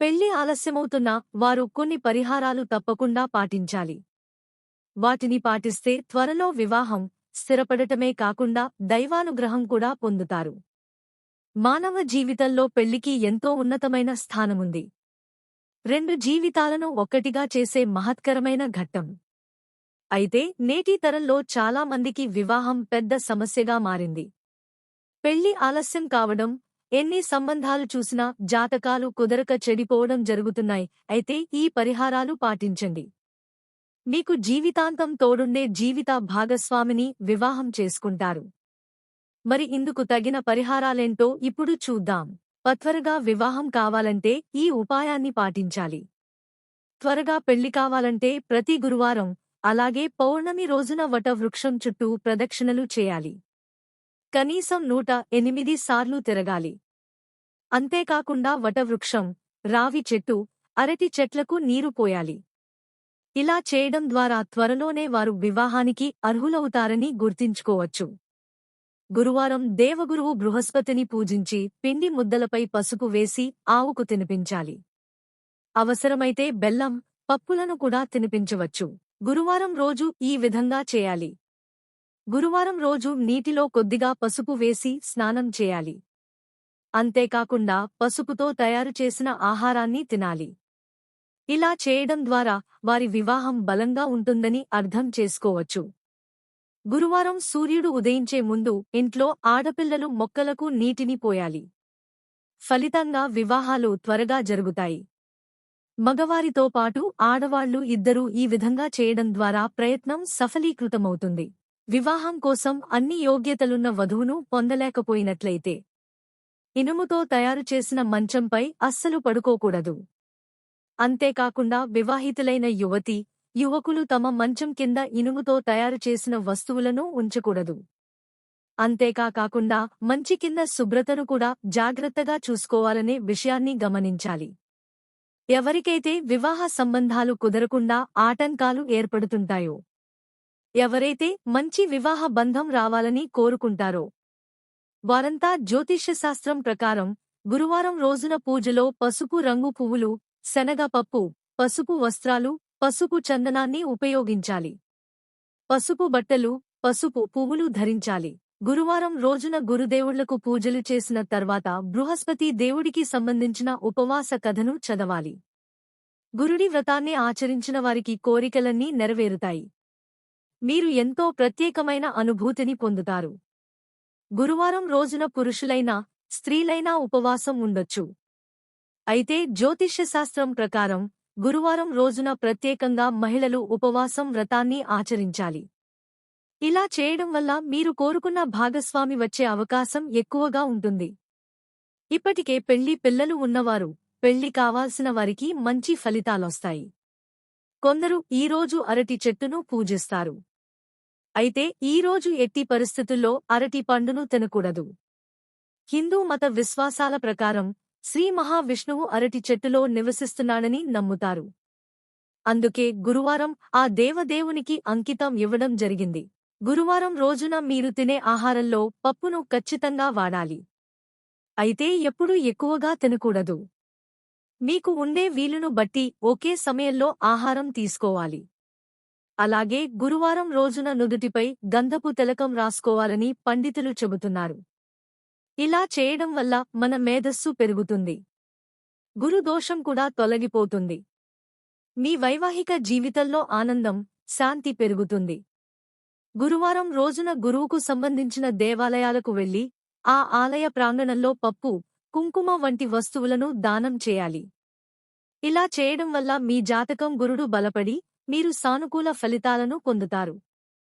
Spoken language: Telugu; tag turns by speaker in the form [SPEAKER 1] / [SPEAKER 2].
[SPEAKER 1] పెళ్ళి ఆలస్యమవుతున్నా వారు కొన్ని పరిహారాలు తప్పకుండా పాటించాలి. వాటిని పాటిస్తే త్వరలో వివాహం స్థిరపడటమే కాకుండా దైవానుగ్రహం కూడా పొందుతారు. మానవ జీవితంలో పెళ్ళికి ఎంతో ఉన్నతమైన స్థానముంది. రెండు జీవితాలను ఒక్కటిగా చేసే మహత్కరమైన ఘట్టం. అయితే నేటి తరంలో చాలా మందికి వివాహం పెద్ద సమస్యగా మారింది. పెళ్ళి ఆలస్యం కావడం ఎన్ని సంబంధాలు చూసినా జాతకాలు కుదరక చెడిపోవడం జరుగుతున్నాయి. అయితే ఈ పరిహారాలు పాటించండి. మీకు జీవితాంతం తోడుండే జీవిత భాగస్వామిని వివాహం చేసుకుంటారు. మరి ఇందుకు తగిన పరిహారాలేంటో ఇప్పుడు చూద్దాం. పత్వరగా వివాహం కావాలంటే ఈ ఉపాయాన్ని పాటించాలి. త్వరగా పెళ్ళి కావాలంటే ప్రతి గురువారం అలాగే పౌర్ణమి రోజున వటవృక్షం చుట్టూ ప్రదక్షిణలు చేయాలి. కనీసం నూట ఎనిమిది సార్లు తిరగాలి. అంతేకాకుండా వటవృక్షం రావి చెట్టు అరటి చెట్లకు నీరు పోయాలి. ఇలా చేయడం ద్వారా త్వరలోనే వారు వివాహానికి అర్హులవుతారని గుర్తించుకోవచ్చు. గురువారం దేవగురువు బృహస్పతిని పూజించి పిండి ముద్దలపై పసుపు వేసి ఆవుకు తినిపించాలి. అవసరమైతే బెల్లం పప్పులను కూడా తినిపించవచ్చు. గురువారం రోజు ఈ విధంగా చేయాలి. గురువారం రోజు నీటిలో కొద్దిగా పసుపు వేసి స్నానం చేయాలి. అంతేకాకుండా పసుపుతో తయారు చేసిన ఆహారాన్ని తినాలి. ఇలా చేయడం ద్వారా వారి వివాహం బలంగా ఉంటుందని అర్థం చేసుకోవచ్చు. గురువారం సూర్యుడు ఉదయించే ముందు ఇంట్లో ఆడపిల్లలు మొక్కలకు నీటిని పోయాలి. ఫలితంగా వివాహాలు త్వరగా జరుగుతాయి. మగవారితో పాటు ఆడవాళ్ళు ఇద్దరూ ఈ విధంగా చేయడం ద్వారా ప్రయత్నం సఫలీకృతమవుతుంది. వివాహం కోసం అన్ని యోగ్యతలున్న వధువును పొందలేకపోయినట్లయితే ఇనుముతో తయారు చేసిన మంచంపై అస్సలు పడుకోకూడదు. అంతేకాకుండా వివాహితులైన యువతి యువకులు తమ మంచం కింద ఇనుముతో తయారు చేసిన వస్తువులను ఉంచకూడదు. అంతేకా కాకుండా మంచి కింద శుభ్రతను కూడా జాగ్రత్తగా చూసుకోవాలనే విషయాన్ని గమనించాలి. ఎవరికైతే వివాహ సంబంధాలు కుదరకుండా ఆటంకాలు ఏర్పడుతుంటాయో ఎవరైతే మంచి వివాహ బంధం రావాలని కోరుకుంటారో వారంతా జ్యోతిష్యశాస్త్రం ప్రకారం గురువారం రోజున పూజలో పసుపు రంగు పువ్వులు శనగపప్పు పసుపు వస్త్రాలు పసుపు చందనాన్ని ఉపయోగించాలి. పసుపు బట్టలు పసుపు పువ్వులు ధరించాలి. గురువారం రోజున గురుదేవుళ్ళకు పూజలు చేసిన తర్వాత బృహస్పతి దేవుడికి సంబంధించిన ఉపవాస కథను చదవాలి. గురుడి వ్రతాన్ని ఆచరించిన వారికి కోరికలన్నీ నెరవేరుతాయి. మీరు ఎంతో ప్రత్యేకమైన అనుభూతిని పొందుతారు. గురువారం రోజున పురుషులైనా స్త్రీలైనా ఉపవాసం ఉండొచ్చు. అయితే జ్యోతిష్యశాస్త్రం ప్రకారం గురువారం రోజున ప్రత్యేకంగా మహిళలు ఉపవాసం వ్రతాన్ని ఆచరించాలి. ఇలా చేయడం వల్ల మీరు కోరుకున్న భాగస్వామి వచ్చే అవకాశం ఎక్కువగా ఉంటుంది. ఇప్పటికే పెళ్ళి పిల్లలు ఉన్నవారు పెళ్ళి కావాల్సిన వారికి మంచి ఫలితాలొస్తాయి. కొందరు ఈరోజు అరటి చెట్టును పూజిస్తారు. అయితే ఈరోజు ఎట్టి పరిస్థితుల్లో అరటి పండును తినకూడదు. హిందూ మత విశ్వాసాల ప్రకారం శ్రీ మహావిష్ణువు అరటి చెట్టులో నివసిస్తున్నాడని నమ్ముతారు. అందుకే గురువారం ఆ దేవదేవునికి అంకితం ఇవ్వడం జరిగింది. గురువారం రోజున మీరు తినే ఆహారంలో పప్పును ఖచ్చితంగా వాడాలి. అయితే ఎప్పుడూ ఎక్కువగా తినకూడదు. మీకు ఉండే వీలును బట్టి ఒకే సమయంలో ఆహారం తీసుకోవాలి. అలాగే గురువారం రోజున నుదుటిపై గంధపు తిలకం రాసుకోవాలని పండితులు చెబుతున్నారు. ఇలా చేయడం వల్ల మన మేధస్సు పెరుగుతుంది. గురుదోషం కూడా తొలగిపోతుంది. మీ వైవాహిక జీవితంలో ఆనందం శాంతి పెరుగుతుంది. గురువారం రోజున గురువుకు సంబంధించిన దేవాలయాలకు వెళ్ళి ఆ ఆలయ ప్రాంగణంలో పప్పు కుంకుమ వంటి వస్తువులను దానం చేయాలి. ఇలా చేయడం వల్ల మీ జాతకం గురుడు బలపడి మీరు సానుకూల ఫలితాలను పొందుతారు.